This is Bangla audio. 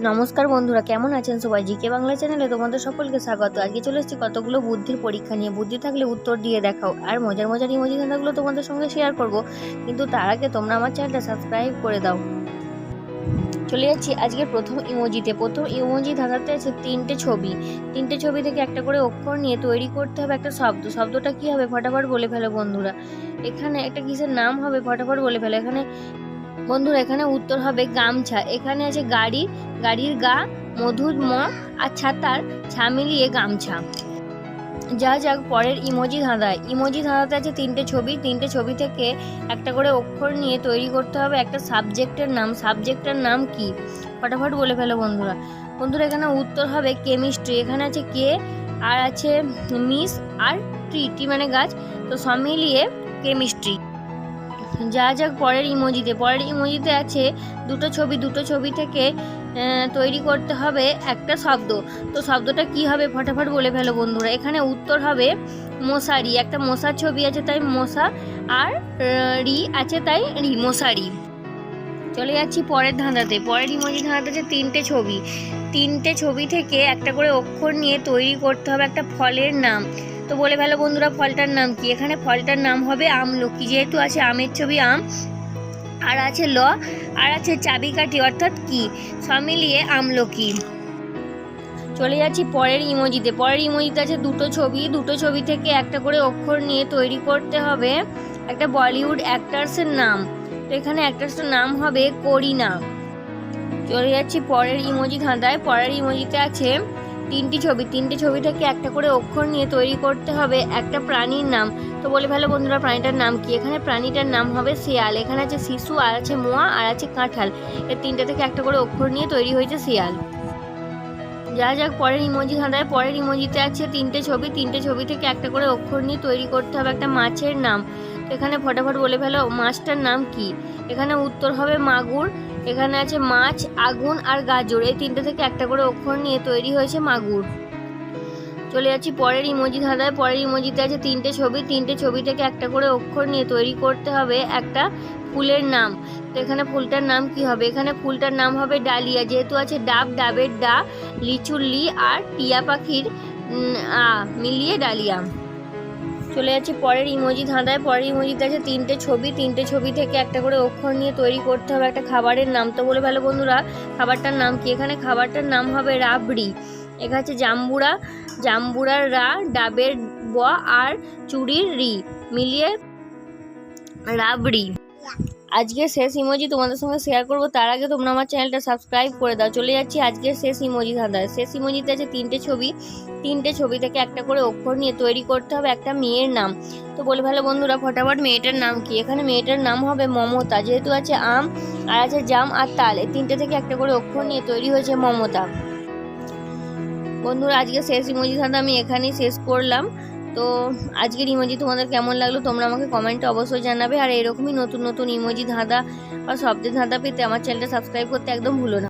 নমস্কার বন্ধুরা, কেমন আছেন সবাই? জিকে বাংলা চ্যানেলে তোমাদের সকলকে স্বাগত। আজকে চলে এসেছি কতগুলো বুদ্ধির পরীক্ষা নিয়ে। বুদ্ধি থাকলে উত্তর দিয়ে দেখাও। আর মজার মজার ইমোজি ধাঁধাগুলো তোমাদের সঙ্গে শেয়ার করব। কিন্তু তার আগে তোমরা আমার চ্যানেলটা সাবস্ক্রাইব করে দাও। চলে যাচ্ছি আজকের প্রথম ইমোজিতে। প্রথম ইমোজি ধাঁধাতে আছে তিনটে ছবি। তিনটে ছবি থেকে একটা করে অক্ষর নিয়ে তৈরি করতে হবে একটা শব্দ। শব্দটা কি হবে? ফটাফট বলে ফেলো বন্ধুরা। এখানে একটা কিসের নাম হবে? ফটাফট বলে ফেলো। এখানে বন্ধুরা, এখানে উত্তর হবে গামছা। এখানে আছে গাড়ি, গাড়ির গা, মধুর ম আর ছাতার ছা মিলিয়ে গামছা। যা যাক, পরের ইমোজি ধাঁধায় ইমোজি ধাঁধাতে আছে তিনটে ছবি। তিনটে ছবি থেকে একটা করে অক্ষর নিয়ে তৈরি করতে হবে একটা সাবজেক্টের নাম। সাবজেক্টের নাম কি? ফটাফট বলে ফেলো বন্ধুরা। বন্ধুরা, এখানে উত্তর হবে কেমিস্ট্রি। এখানে আছে কে আর আছে মিস আর ট্রি ট্রি মানে গাছ। তো সব মিলিয়ে কেমিস্ট্রি। যা যাক পরের ইমোজিতে। পরের ইমোজিতে আছে দুটো ছবি দুটো ছবি থেকে তৈরি করতে হবে একটা শব্দ। তো শব্দটা কি হবে? ফটাফট বলে ফেলো বন্ধুরা। এখানে উত্তর হবে মশারি। একটা মশার ছবি আছে, তাই মশা আর রি আছে, তাই রি, মশারি। চলে যাচ্ছি পরের ধাঁধাতে। পরের ইমোজি ধাঁধাতে আছে তিনটে ছবি। তিনটে ছবি থেকে একটা করে অক্ষর নিয়ে তৈরি করতে হবে একটা ফলের নাম। তো বলে ফেলো বন্ধুরা, ফলটার নাম কি? এখানে ফলটার নাম হবে আমলকি যেহেতু আছে আমের ছবি আম, আর আছে ল, আর আছে চাবিকাঠি, অর্থাৎ কি? সব মিলিয়ে আমলকি চলে যাচ্ছি পরের ইমোজিতে। পরের ইমোজিতে আছে দুটো ছবি। দুটো ছবি থেকে একটা করে অক্ষর নিয়ে তৈরি করতে হবে একটা বলিউড অ্যাক্টার্সের নাম। তো এখানে অ্যাক্টার্সের নাম হবে করিনা। চলে যাচ্ছি পরের ইমোজি ধাঁধায়। পরের ইমোজিতে আছে তিনটি ছবি তিনটি ছবি থেকে একটা করে অক্ষর নিয়ে তৈরি করতে হবে একটা প্রাণীর নাম। তো বলে ফেলো বন্ধুরা, প্রাণীটার নাম কি? এখানে প্রাণীটার নাম হবে শিয়াল। এখানে আছে শিশু, আর আছে মোয়া, আর আছে কাঁঠাল। এর তিনটে থেকে একটা করে অক্ষর নিয়ে তৈরি হয়েছে শিয়াল। যা যাক, পরের ইমোজি ধাঁধায় পরের ইমোজিতে আছে তিনটে ছবি। তিনটে ছবি থেকে একটা করে অক্ষর নিয়ে তৈরি করতে হবে একটা মাছের নাম। এখানে ফটাফট বলে ফেলো মাছটার নাম কি? এখানে উত্তর হবে মাগুর এখানে আছে মাছ, আগুন আর গাজর। এই তিনটে থেকে একটা করে অক্ষর নিয়ে তৈরি হয়েছে মাগুর। চলে যাচ্ছি পরের ইমোজি ধাঁধায়। পরের ইমোজিতে আছে তিনটে ছবি। তিনটে ছবি থেকে একটা করে অক্ষর নিয়ে তৈরি করতে হবে একটা ফুলের নাম। তো এখানে ফুলটার নাম কি হবে? এখানে ফুলটার নাম হবে ডালিয়া। যেহেতু আছে ডাব, ডাবের ডা, লিচুর লি আর টিয়া পাখির আ মিলিয়ে ডালিয়া। চলে যাচ্ছি পরের ইমোজি ধাঁধায়। পরের ইমোজিতে আছে তিনটে ছবি তিনটে ছবি থেকে একটা করে অক্ষর নিয়ে তৈরি করতে হবে একটা খাবারের নাম। তো বলে ভালো বন্ধুরা, খাবারটার নাম কি? এখানে খাবারটার নাম হবে রাবড়ি। এখানে আছে জাম্বুরা, জাম্বুরার রা, ডাবের ব আর চুরির রি। মিলিয়ে রাবড়ি। আজকের শেষ ইমোজি তোমাদের সঙ্গে শেয়ার করব। তার আগে তোমরা আমার চ্যানেলটা সাবস্ক্রাইব করে দাও। চলে যাচ্ছি আজকের শেষ ইমোজি ধাঁধায়। শেষ ইমোজিতে আছে তিনটে ছবি। তিনটে ছবি থেকে একটা করে অক্ষর নিয়ে তৈরি করতে হবে, একটা মেয়ের নাম। তো বলে ভালো বন্ধুরা, ফটাফট মেয়েটার নাম কি? এখানে মেয়েটার নাম হবে মমতা। যেহেতু আছে আম আর আছে জাম আর তাল, এই তিনটে থেকে একটা করে অক্ষর নিয়ে তৈরি হয়েছে মমতা। বন্ধুরা আজকে শেষ ইমোজি ধাঁধা আমি এখানেই শেষ করলাম। তো আজকের ইমোজি তোমাদের কেমন লাগল তোমরা আমাকে কমেন্টে অবশ্যই জানাবে। আর এরকমই নতুন নতুন ইমোজি ধাঁধা বা শব্দের ধাঁধা পেতে আমার চ্যানেলটা সাবস্ক্রাইব করতে একদম ভুলো না।